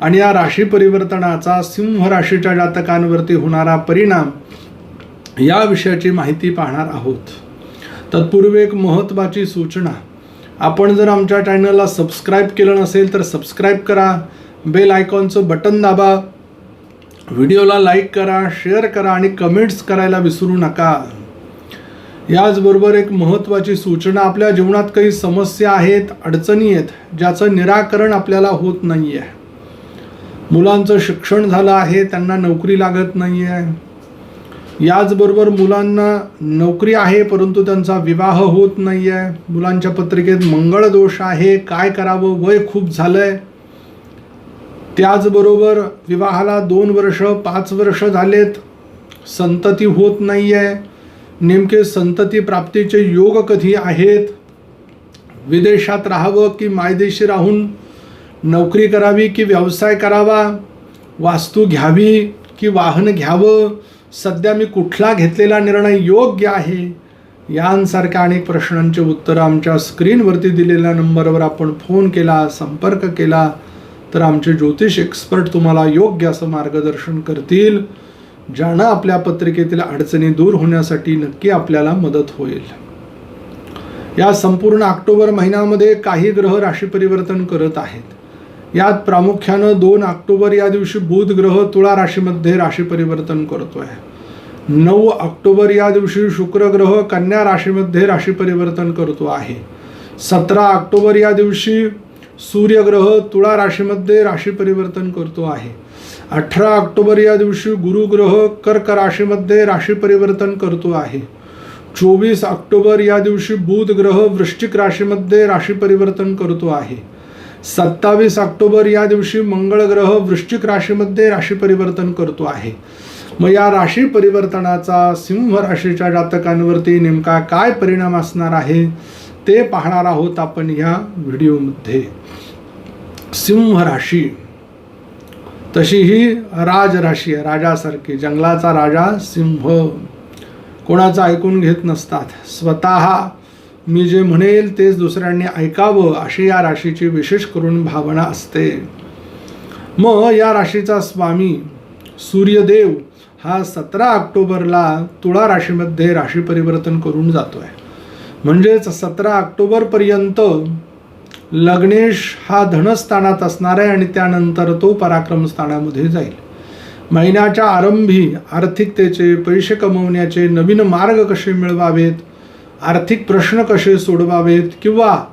आणि या राशी परिवर्तनाचा सिंह राशीच्या जातकांवरती होणारा परिणाम या विषयाची माहिती पाहणार आहोत. तत्पूर्वी एक महत्त्वाची सूचना. आपण जर आमच्या चॅनलला सबस्क्राईब केलं नसेल तर सबस्क्राईब करा. बेल आयकॉनचं बटन दाबा. व्हिडिओला लाईक करा शेअर करा आणि कमेंट्स करायला विसरू नका. याचबरोबर एक महत्त्वाची सूचना आपल्या जीवनात काही समस्या आहेत अडचणी आहेत ज्याचं निराकरण आपल्याला होत नाही आहे मुलांचं शिक्षण झालं आहे त्यांना नोकरी लागत नाही आहे याचबरोबर मुलांना नोकरी आहे परंतु त्यांचा विवाह होत नाही आहे मुलांच्या पत्रिकेत मंगळ दोष आहे काय करावं वय खूप झालं आहे त्याचबरोबर विवाहाला दोन वर्ष पाच वर्ष झालेत. संतती होत नाही आहे नेमके संतती प्राप्तीचे योग कधी आहेत? विदेशात राहावं की मायदेशी राहून नोकरी करावी की व्यवसाय करावा? वास्तू घ्यावी की वाहन घ्यावं? सध्या मी कुठला घेतलेला निर्णय योग्य आहे? यांसारख्या अनेक प्रश्नांचे उत्तरं आमच्या स्क्रीनवरती दिलेल्या नंबरवर आपण फोन केला संपर्क केला तर आमचे ज्योतिष एक्सपर्ट तुम्हाला योग्य असं मार्गदर्शन करतील. ज्यानं आपल्या पत्रिकेतील अडचणी दूर होण्यासाठी नक्की आपल्याला मदत होईल. या संपूर्ण ऑक्टोबर महिन्यामध्ये काही ग्रह राशी परिवर्तन करत आहेत. यात प्रामुख्यानं दोन ऑक्टोबर या दिवशी बुध ग्रह तुळा राशीमध्ये राशी परिवर्तन करतो आहे नऊ ऑक्टोबर या दिवशी शुक्र ग्रह कन्या राशीमध्ये राशी परिवर्तन करतो आहे. सतरा ऑक्टोबर या दिवशी सूर्यग्रह तुळा राशीमध्ये राशी परिवर्तन करतो आहे. अठरा ऑक्टोबर या दिवशी गुरुग्रह कर्क राशीमध्ये राशी परिवर्तन करतो आहे. चोवीस ऑक्टोबर या दिवशी बुध ग्रह वृश्चिक राशीमध्ये राशी परिवर्तन करतो आहे. सत्तावीस ऑक्टोबर या दिवशी मंगळ ग्रह वृश्चिक राशीमध्ये राशी परिवर्तन करतो आहे. मग या राशी परिवर्तनाचा सिंह राशीच्या जातकांवरती नेमका काय परिणाम असणार आहे ते पाहणार आहोत आपण या व्हिडिओमध्ये. सिंह राशी तशी ही राजराशी आहे राजासारखी जंगलाचा राजा सिंह. कोणाचं ऐकून घेत नसतात स्वतः मी जे म्हणेल तेच दुसऱ्यांनी ऐकावं अशी या राशीची विशेष करून भावना असते. मग या राशीचा स्वामी सूर्यदेव हा सतरा ऑक्टोबरला तुळा राशीमध्ये राशी परिवर्तन करून जातो आहे म्हणजेच सतरा ऑक्टोबरपर्यंत लग्नेश हा धनस्थानात असणार आहे आणि त्यानंतर तो पराक्रम स्थानामध्ये जाईल. महिन्याच्या आरंभी आर्थिकतेचे पैसे कमवण्याचे नवीन मार्ग कसे मिळवावेत? आर्थिक प्रश्न कसे सोडवावेत किंवा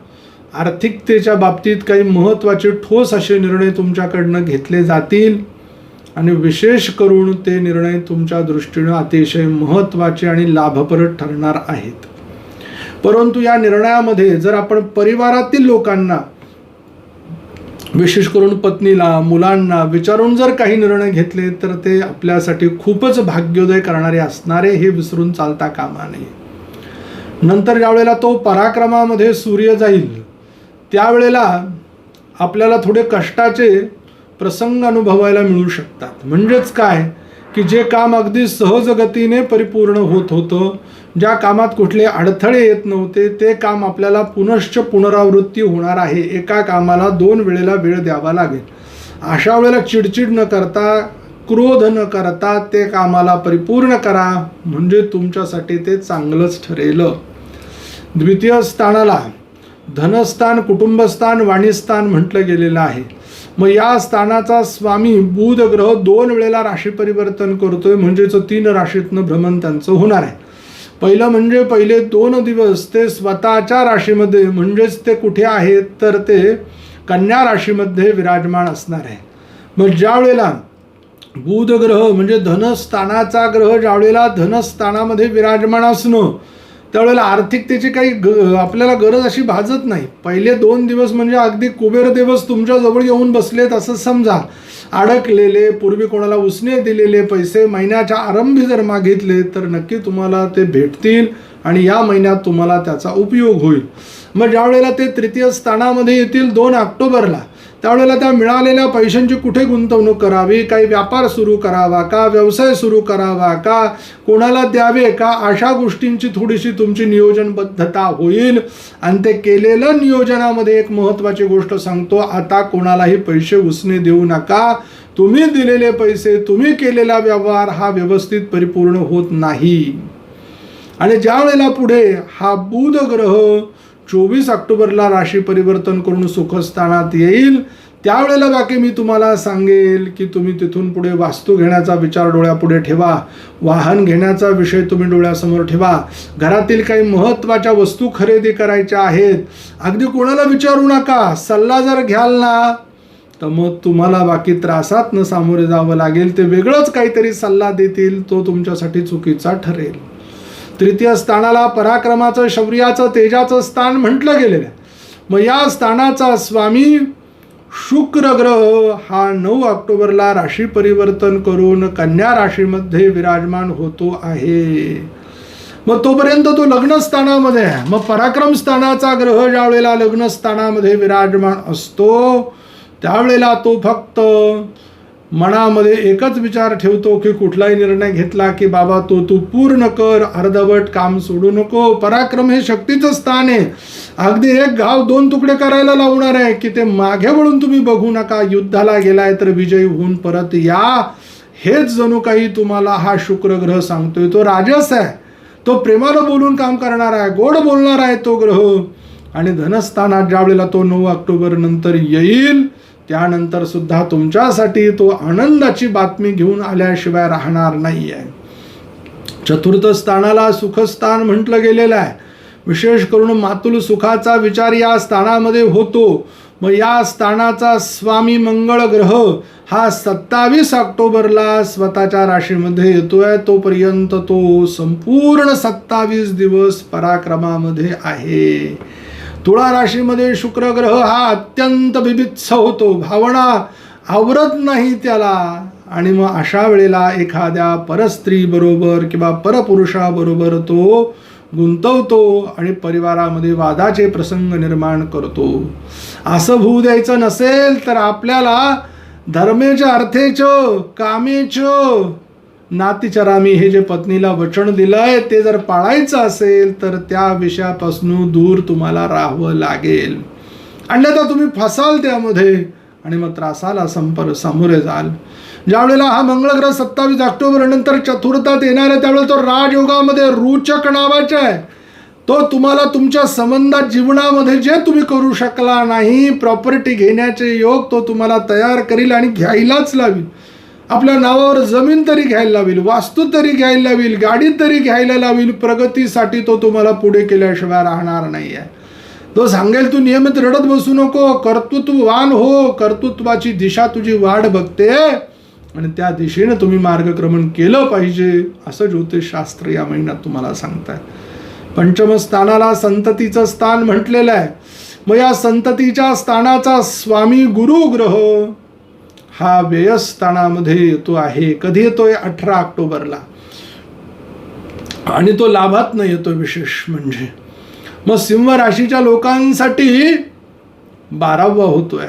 आर्थिकतेच्या बाबतीत काही महत्त्वाचे ठोस असे निर्णय तुमच्याकडनं घेतले जातील? आणि विशेष करून ते निर्णय तुमच्या दृष्टीनं अतिशय महत्त्वाचे आणि लाभप्रद ठरणार आहेत. परंतु या निर्णयामध्ये जर आपण परिवारातील लोकांना विशेष करून पत्नीला मुलांना विचारून जर काही निर्णय घेतले तर ते आपल्यासाठी खूपच भाग्योदय करणारे असणारे हे विसरून चालता कामा नये. नंतर ज्यावेळेला तो पराक्रमामध्ये सूर्य जाईल त्यावेळेला आपल्याला थोडे कष्टाचे प्रसंग अनुभवायला मिळू शकतात. म्हणजेच काय? की जे काम अगदी सहजगतीने परिपूर्ण होत होतं ज्या कामात कुठले अडथळे येत नव्हते ते काम आपल्याला पुनश्च पुनरावृत्ती होणार आहे. एका कामाला दोन वेळेला वेळ द्यावा लागेल. अशा वेळेला चिडचिड न करता क्रोध न करता ते कामाला परिपूर्ण करा. म्हणजे तुमच्यासाठी ते चांगलंच ठरेल. द्वितीय स्थानाला धनस्थान कुटुंबस्थान वाणीस्थान म्हटलं गेलेलं आहे. मग या स्थानाचा स्वामी बुध ग्रह दोन वेळेला राशी परिवर्तन करतोय म्हणजेच तीन राशीतनं भ्रमण त्यांचं होणार आहे. पहिलं म्हणजे पहिले दोन दिवस ते स्वतःच्या राशीमध्ये म्हणजेच ते कुठे आहेत तर ते कन्या राशीमध्ये विराजमान असणार आहे. मग ज्या वेळेला बुध ग्रह म्हणजे धनस्थानाचा ग्रह ज्या वेळेला धनस्थानामध्ये विराजमान असणं त्यावेळेला आर्थिकतेची काही ग आपल्याला गरज अशी भाजत नाही. पहिले दोन दिवस म्हणजे अगदी कुबेर दिवस तुमच्याजवळ येऊन बसलेत असं समजा. अडकलेले पूर्वी कोणाला उसने दिलेले पैसे महिन्याच्या आरंभी जर मागितले तर नक्की तुम्हाला ते भेटतील आणि या महिन्यात तुम्हाला त्याचा उपयोग होईल. मग ज्यावेळेला ते तृतीय स्थानामध्ये येतील दोन ऑक्टोबरला त्यावेळेला त्या मिळालेल्या पैशांची कुठे गुंतवणूक करावी? काही व्यापार सुरू करावा का? व्यवसाय सुरू करावा का? कोणाला द्यावे का? अशा गोष्टींची थोडीशी तुमची नियोजनबद्धता होईल. आणि ते केलेलं नियोजनामध्ये एक महत्त्वाची गोष्ट सांगतो आता कोणालाही पैसे उसने देऊ नका. तुम्ही दिलेले पैसे तुम्ही केलेला व्यवहार हा व्यवस्थित परिपूर्ण होत नाही. आणि ज्या वेळेला पुढे हा बुध ग्रह चोवीस ऑक्टोबरला राशी परिवर्तन करून सुखस्थानात येईल. त्यावेळेला बाकी मी तुम्हाला सांगेल की तुम्ही तिथून पुढे वास्तू घेण्याचा विचार डोळ्यापुढे ठेवा. वाहन घेण्याचा विषय तुम्ही डोळ्यासमोर ठेवा. घरातील काही महत्त्वाच्या वस्तू खरेदी करायच्या आहेत. अगदी कोणाला विचारू नका. सल्ला जर घ्याल ना तर मग तुम्हाला बाकी त्रासात न सामोरे जावं लागेल. ते वेगळंच काहीतरी सल्ला देतील. तो तुमच्यासाठी चुकीचा ठरेल. तृतीय स्थानाला पराक्रमाचं शौर्याचं तेजाचं स्थान म्हटलं गेलेलं आहे. मग या स्थानाचा स्वामी शुक्र ग्रह हा नऊ ऑक्टोबरला राशी परिवर्तन करून कन्या राशीमध्ये विराजमान होतो आहे. मग तोपर्यंत तो लग्नस्थानामध्ये आहे. मग पराक्रम स्थानाचा ग्रह ज्या वेळेला विराजमान असतो त्यावेळेला तो फक्त मनामध्ये एकच विचार ठेवतो की कुठलाही निर्णय घेतला की बाबा तो तू पूर्ण कर अर्धवट काम सोडू नको. पराक्रम हे शक्तीचं स्थान आहे. अगदी एक घाव दोन तुकडे करायला लावणार आहे की ते मागे वळून तुम्ही बघू नका. युद्धाला गेलाय तर विजयी होऊन परत या. हेच जणू काही तुम्हाला हा शुक्र ग्रह सांगतोय. तो राजस आहे. तो प्रेमानं बोलून काम करणार आहे. गोड बोलणार आहे तो ग्रह. आणि धनस्थानात ज्या वेळेला तो नऊ ऑक्टोबर नंतर येईल त्यानंतर सुद्धा तुमच्यासाठी तो आनंदाची बातमी घेऊन आल्याशिवाय राहणार नाही आहे चतुर्थ स्थानाला सुखस्थान म्हटलं गेलेलं आहे. विशेष करून मातुल सुखाचा विचार या स्थानामध्ये होतो. मग या स्थानाचा स्वामी मंगळ ग्रह हा सत्तावीस ऑक्टोबरला स्वतःच्या राशीमध्ये येतोय. तोपर्यंत तो संपूर्ण सत्तावीस दिवस पराक्रमामध्ये आहे. तुळा राशीमध्ये शुक्र ग्रह हा अत्यंत बिभित्स होतो. भावना आवरत नाही त्याला. आणि मग अशा वेळेला एखाद्या परस्त्रीबरोबर किंवा परपुरुषाबरोबर तो गुंतवतो आणि परिवारामध्ये वादाचे प्रसंग निर्माण करतो. असं होऊ द्यायचं नसेल तर आपल्याला धर्मेच्या अर्थेचं कामेचं नातीचरामी हे जे पत्नीला वचन दिलंय ते जर पाळायचं असेल तर त्या विषयापासून दूर तुम्हाला राहावं लागेल. अन्यथा तुम्ही फसाल त्यामध्ये आणि मग त्रासाला संपर सामोरे जाल. ज्या वेळेला हा मंगळग्रह सत्तावीस ऑक्टोबर नंतर चतुर्थात येणार आहे त्यावेळेला तो राजयोगामध्ये रुचक नावाचा आहे. तो तुम्हाला तुमच्या संबंधात जीवनामध्ये जे तुम्ही करू शकला नाही प्रॉपर्टी घेण्याचे योग तो तुम्हाला तयार करील आणि घ्यायलाच लावील. आपल्या नावावर जमीन तरी घ्यायला लावील वास्तू तरी घ्यायला लावील गाडी तरी घ्यायला लावील प्रगतीसाठी तो तुम्हाला पुढे केल्याशिवाय राहणार नाही आहे तो सांगेल तू नियमित रडत बसू नको कर्तृत्ववान हो कर्तृत्वाची दिशा तुझी वाढ बघते आणि त्या दिशेने तुम्ही मार्गक्रमण केलं पाहिजे असं ज्योतिषशास्त्र या महिन्यात तुम्हाला सांगताय. पंचमस्थानाला संततीचं स्थान म्हटलेलं आहे. मग या संततीच्या स्थानाचा स्वामी गुरु ग्रह हा व्ययस्थानामध्ये येतो आहे. कधी येतोय? अठरा ऑक्टोबरला. आणि तो लाभात न येतो विशेष म्हणजे. मग सिंह राशीच्या लोकांसाठी बारावा होतोय.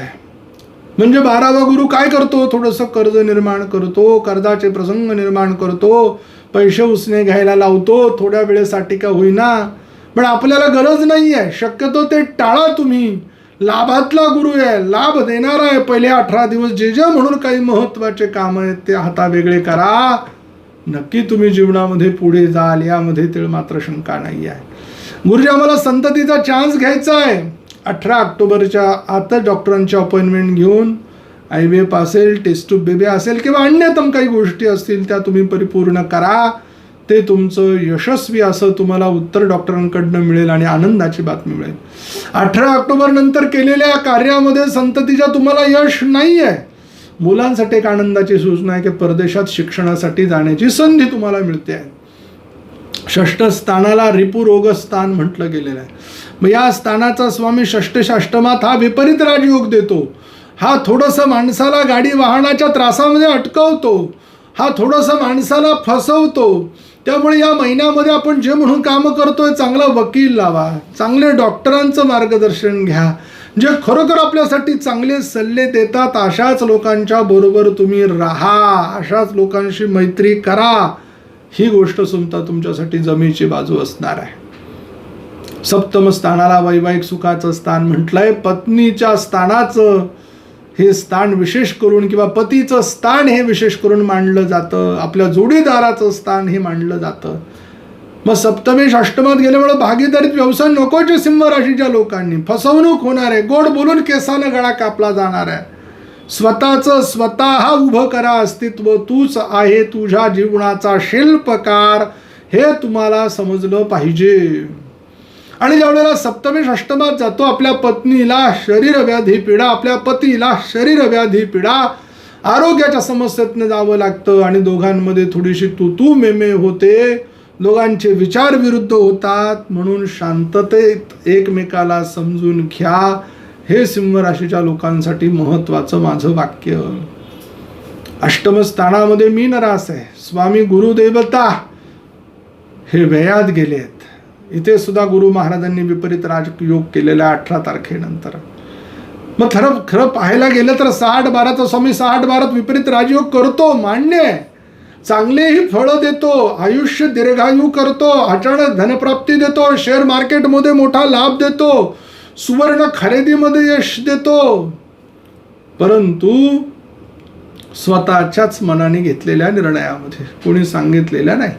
म्हणजे बारावा गुरु काय करतो? थोडंसं कर्ज निर्माण करतो कर्जाचे प्रसंग निर्माण करतो पैसे उसने घ्यायला लावतो थोड्या वेळेसाठी का होईना. पण आपल्याला गरज नाही आहे शक्यतो ते टाळा तुम्ही. लाभातला गुरु आहे लाभ देणारा आहे. पहिले अठरा दिवस जे जे म्हणून काही महत्त्वाचे काम आहेत ते हाता वेगळे करा. नक्की तुम्ही जीवनामध्ये पुढे जाल यामध्ये ते मात्र शंका नाही आहे गुरुजी आम्हाला संततीचा चान्स घ्यायचा आहे. अठरा ऑक्टोबरच्या आता डॉक्टरांची अपॉइंटमेंट घेऊन आय व्ही एफ असेल टेस्ट टू बेबी असेल किंवा अन्यतम काही गोष्टी असतील त्या तुम्ही परिपूर्ण करा. ते तुमचं यशस्वी असं तुम्हाला उत्तर डॉक्टरांकडनं मिळेल आणि आनंदाची बातमी मिळेल. अठरा ऑक्टोबर नंतर केलेल्या कार्यामध्ये संततीच्या तुम्हाला यश नाही आहे मुलांसाठी एक आनंदाची सूचना आहे की परदेशात शिक्षणासाठी जाण्याची संधी तुम्हाला मिळते. आहे षष्ठ स्थानाला रिपुरोग स्थान म्हटलं गेलेलं आहे. मग या स्थानाचा स्वामी षष्टशाष्टमात हा विपरीत राजयोग देतो. हा थोडंसं माणसाला गाडी वाहनाच्या त्रासामध्ये अटकवतो. हा थोडासा माणसाला फसवतो. त्यामुळे या महिन्यामध्ये आपण जे म्हणून कामं करतोय चांगला वकील लावा चांगले डॉक्टरांचं मार्गदर्शन घ्या. जे खरोखर आपल्यासाठी चांगले सल्ले देतात अशाच लोकांच्या बरोबर तुम्ही राहा अशाच लोकांशी मैत्री करा. ही गोष्ट सुमता तुमच्यासाठी जमीची बाजू असणार आहे. सप्तम स्थानाला वैवाहिक सुखाचं स्थान म्हटलंय. पत्नीच्या स्थानाचं हे स्थान विशेष करून किंवा पतीचं स्थान हे विशेष करून मानलं जातं. आपल्या जोडीदाराचं स्थान हे मानलं जातं. मग सप्तमेश अष्टमात गेल्यामुळे भागीदारीत व्यवसाय नकोचे सिंह राशीच्या लोकांनी. फसवणूक होणार आहे. गोड बोलून केसानं गळा कापला जाणार आहे. स्वतःचं स्वतः उभं करा अस्तित्व. तूच आहे तुझ्या जीवनाचा शिल्पकार. हे तुम्हाला समजलं पाहिजे. आणि ज्यावेळेला सप्तमेश अष्टमात जातो आपल्या पत्नीला शरीर व्याधी पीडा आपल्या पतीला शरीर व्याधी पीडा आरोग्याच्या समस्येतनं जावं लागतं. आणि दोघांमध्ये थोडीशी तू तू मेमे होते. दोघांचे विचार विरुद्ध होतात. म्हणून शांततेत एकमेकाला समजून घ्या. हे सिंह राशीच्या लोकांसाठी महत्वाचं माझं वाक्य. अष्टम स्थानामध्ये नरास आहे. स्वामी गुरुदेवता हे व्ययात गेलेत. इथे सुद्धा गुरु महाराजांनी विपरीत राजयोग केलेला अठरा तारखेनंतर. मग खरं खरं पाहायला गेलं तर सहा बाराचा स्वामी साठ बारात विपरीत राजयोग करतो मान्य चांगलेही फळं देतो आयुष्य दीर्घायू करतो अचानक धनप्राप्ती देतो शेअर मार्केटमध्ये मोठा लाभ देतो सुवर्ण खरेदीमध्ये यश देतो. परंतु स्वतःच्याच मनाने घेतलेल्या निर्णयामध्ये कोणी सांगितलेल्या नाही.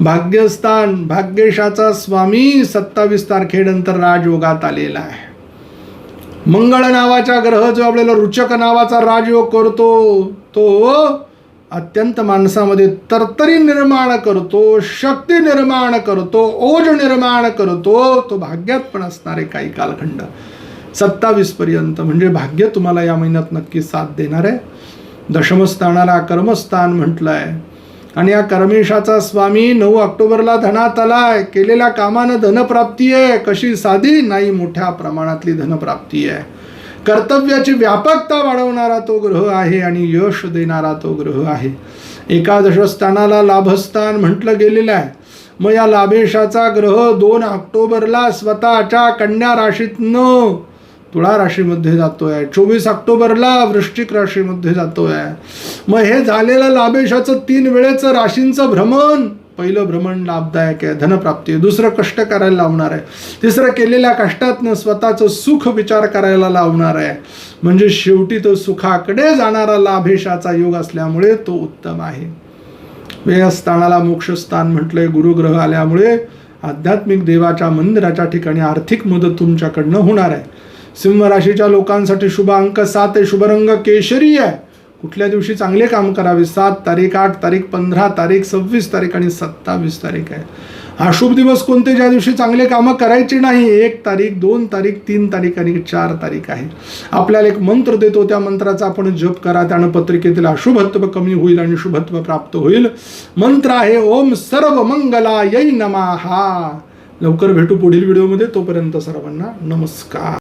भाग्यस्थान भाग्येशाचा स्वामी सत्तावीस तारखेनंतर राजयोगात आलेला आहे. मंगळ नावाचा ग्रह जो आपल्याला रुचक नावाचा राजयोग करतो तो अत्यंत माणसामध्ये तरतरी निर्माण करतो शक्ती निर्माण करतो ओज निर्माण करतो तो भाग्यात पण असणारे काही कालखंड. सत्तावीस पर्यंत म्हणजे भाग्य तुम्हाला या महिन्यात नक्की साथ देणार आहे. दशमस्थानाला कर्मस्थान म्हटलं आहे आणि या कर्मेशाचा स्वामी नऊ ऑक्टोबरला धनात आलाय. केलेल्या कामानं धनप्राप्ती आहे. कशी साधी? नाही मोठ्या प्रमाणातली धनप्राप्ती आहे. कर्तव्याची व्यापकता वाढवणारा तो ग्रह आहे आणि यश देणारा तो ग्रह आहे. एकादश स्थानाला लाभस्थान म्हटलं गेलेलं आहे. मग या लाभेशाचा ग्रह दोन ऑक्टोबरला स्वतःच्या कन्या राशीतनं तुळा राशीमध्ये जातोय. चोवीस ऑक्टोबरला वृश्चिक राशीमध्ये जातोय. मग हे झालेलं लाभेशाचं तीन वेळेचं राशींचं भ्रमण. पहिलं भ्रमण लाभदायक आहे धनप्राप्ती आहे. दुसरं कष्ट करायला लावणार आहे. तिसरं केलेल्या कष्टातनं स्वतःचं सुख विचार करायला लावणार आहे. म्हणजे शेवटी तो सुखाकडे जाणारा लाभेशाचा योग असल्यामुळे तो उत्तम आहे. व्ययस्थानाला मोक्षस्थान म्हटलंय गुरुग्रह आल्यामुळे आध्यात्मिक देवाच्या मंदिराच्या ठिकाणी आर्थिक मदत तुमच्याकडनं होणार आहे. सिंह राशीच्या लोकांसाठी शुभ अंक सात आहे. शुभरंग केशरी आहे. कुठल्या दिवशी चांगले काम करावे? सात तारीख आठ तारीख पंधरा तारीख सव्वीस तारीख आणि सत्तावीस तारीख आहे. हा शुभ दिवस कोणते? ज्या दिवशी चांगले कामं करायची नाही. एक तारीख दोन तारीख तीन तारीख आणि चार तारीख आहे. आपल्याला एक मंत्र देतो. त्या मंत्राचा आपण जप करा. त्यानं पत्रिकेतील अशुभत्व कमी होईल आणि शुभत्व प्राप्त होईल. मंत्र आहे ओम सर्व मंगला यै नमा. लवकर भेटू पुढील व्हिडिओमध्ये. तोपर्यंत सर्वांना नमस्कार.